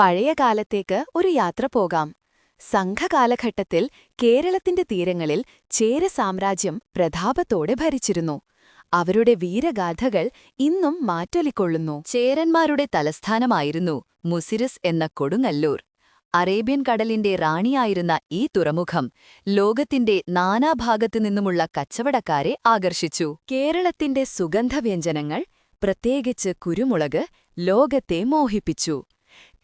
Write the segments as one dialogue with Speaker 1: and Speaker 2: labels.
Speaker 1: പഴയ കാലത്തേക്ക് ഒരു യാത്ര പോകാം. സംഘകാലഘട്ടത്തിൽ കേരളത്തിന്റെ തീരങ്ങളിൽ ചേര സാമ്രാജ്യം പ്രതാപത്തോടെ ഭരിച്ചിരുന്നു. അവരുടെ വീരഗാഥകൾ ഇന്നും മാറ്റൊലിക്കൊള്ളുന്നു. ചേരന്മാരുടെ തലസ്ഥാനമായിരുന്നു മുസിരിസ് എന്ന കൊടുങ്ങല്ലൂർ. അറേബ്യൻ കടലിന്റെ റാണിയായിരുന്ന ഈ തുറമുഖം ലോകത്തിന്റെ നിന്നുമുള്ള കച്ചവടക്കാരെ ആകർഷിച്ചു. കേരളത്തിന്റെ സുഗന്ധവ്യഞ്ജനങ്ങൾ പ്രത്യേകിച്ച് കുരുമുളക് ലോകത്തെ മോഹിപ്പിച്ചു.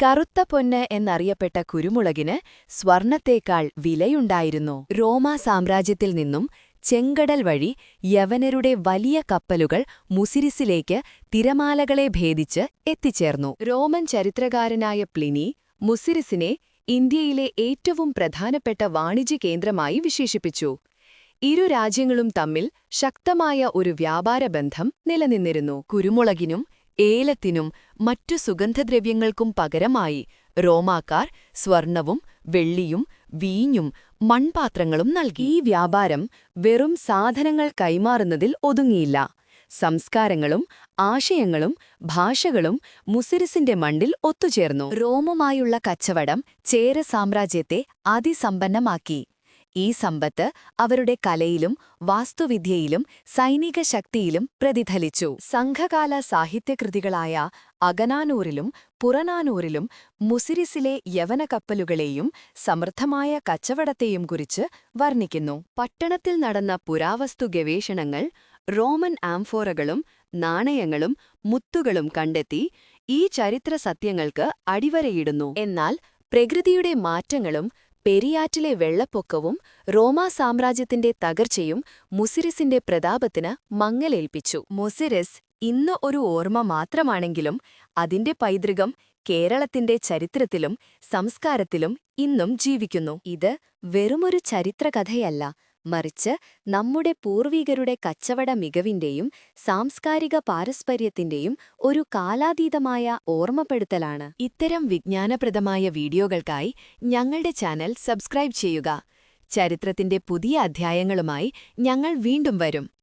Speaker 1: കറുത്ത പൊന്ന് എന്നറിയപ്പെട്ട കുരുമുളകിന് സ്വർണത്തേക്കാൾ വിലയുണ്ടായിരുന്നു. റോമാ സാമ്രാജ്യത്തിൽ നിന്നും ചെങ്കടൽ വഴി യവനരുടെ വലിയ കപ്പലുകൾ മുസിരിസിലേക്ക് തിരമാലകളെ ഭേദിച്ച് എത്തിച്ചേർന്നു. റോമൻ ചരിത്രകാരനായ പ്ലിനി മുസിരിസിനെ ഇന്ത്യയിലെ ഏറ്റവും പ്രധാനപ്പെട്ട വാണിജ്യ കേന്ദ്രമായി വിശേഷിപ്പിച്ചു. ഇരു രാജ്യങ്ങളും തമ്മിൽ ശക്തമായ ഒരു വ്യാപാര ബന്ധം നിലനിന്നിരുന്നു. കുരുമുളകിനും ഏലത്തിനും മറ്റു സുഗന്ധദ്രവ്യങ്ങൾക്കും പകരമായി റോമാക്കാർ സ്വർണവും വെള്ളിയും വീഞ്ഞും മൺപാത്രങ്ങളും നൽകി. ഈ വ്യാപാരം വെറും സാധനങ്ങൾ കൈമാറുന്നതിൽ ഒതുങ്ങിയില്ല. സംസ്കാരങ്ങളും ആശയങ്ങളും ഭാഷകളും മുസിരിസിന്റെ മണ്ടിൽ ഒത്തുചേർന്നു. റോമുമായുള്ള കച്ചവടം ചേര സാമ്രാജ്യത്തെ അതിസമ്പന്നമാക്കി. ഈ സമ്പത്ത് അവരുടെ കലയിലും വാസ്തുവിദ്യയിലും സൈനിക ശക്തിയിലും പ്രതിഫലിച്ചു. സംഘകാല സാഹിത്യകൃതികളായ അകനാനൂരിലും പുറനാനൂറിലും മുസിരിസിലെ യവനക്കപ്പലുകളെയും സമൃദ്ധമായ കച്ചവടത്തെയും കുറിച്ച് വർണിക്കുന്നു. പട്ടണത്തിൽ നടന്ന പുരാവസ്തു ഗവേഷണങ്ങൾ റോമൻ ആംഫോറകളും നാണയങ്ങളും മുത്തുകളും കണ്ടെത്തി ഈ ചരിത്ര സത്യങ്ങൾക്ക് അടിവരയിടുന്നു. എന്നാൽ പ്രകൃതിയുടെ മാറ്റങ്ങളും പെരിയാറ്റിലെ വെള്ളപ്പൊക്കവും റോമാ സാമ്രാജ്യത്തിന്റെ തകർച്ചയും മുസിരിസിന്റെ പ്രതാപത്തിന് മങ്ങലേൽപ്പിച്ചു. മുസിരിസ് ഇന്ന് ഒരു ഓർമ്മ മാത്രമാണെങ്കിലും അതിന്റെ പൈതൃകം കേരളത്തിന്റെ ചരിത്രത്തിലും സംസ്കാരത്തിലും ഇന്നും ജീവിക്കുന്നു. ഇത് വെറുമൊരു ചരിത്രകഥയല്ല മറിച്ച് നമ്മുടെ പൂർവികരുടെ കച്ചവട മികവിന്റെയും സാംസ്കാരിക പാരസ്പര്യത്തിന്റെയും ഒരു കാലാതീതമായ ഓർമ്മപ്പെടുത്തലാണ്. ഇത്തരം വിജ്ഞാനപ്രദമായ വീഡിയോകൾക്കായി ഞങ്ങളുടെ ചാനൽ സബ്സ്ക്രൈബ് ചെയ്യുക. ചരിത്രത്തിന്റെ പുതിയ അധ്യായങ്ങളുമായി ഞങ്ങൾ വീണ്ടും വരും.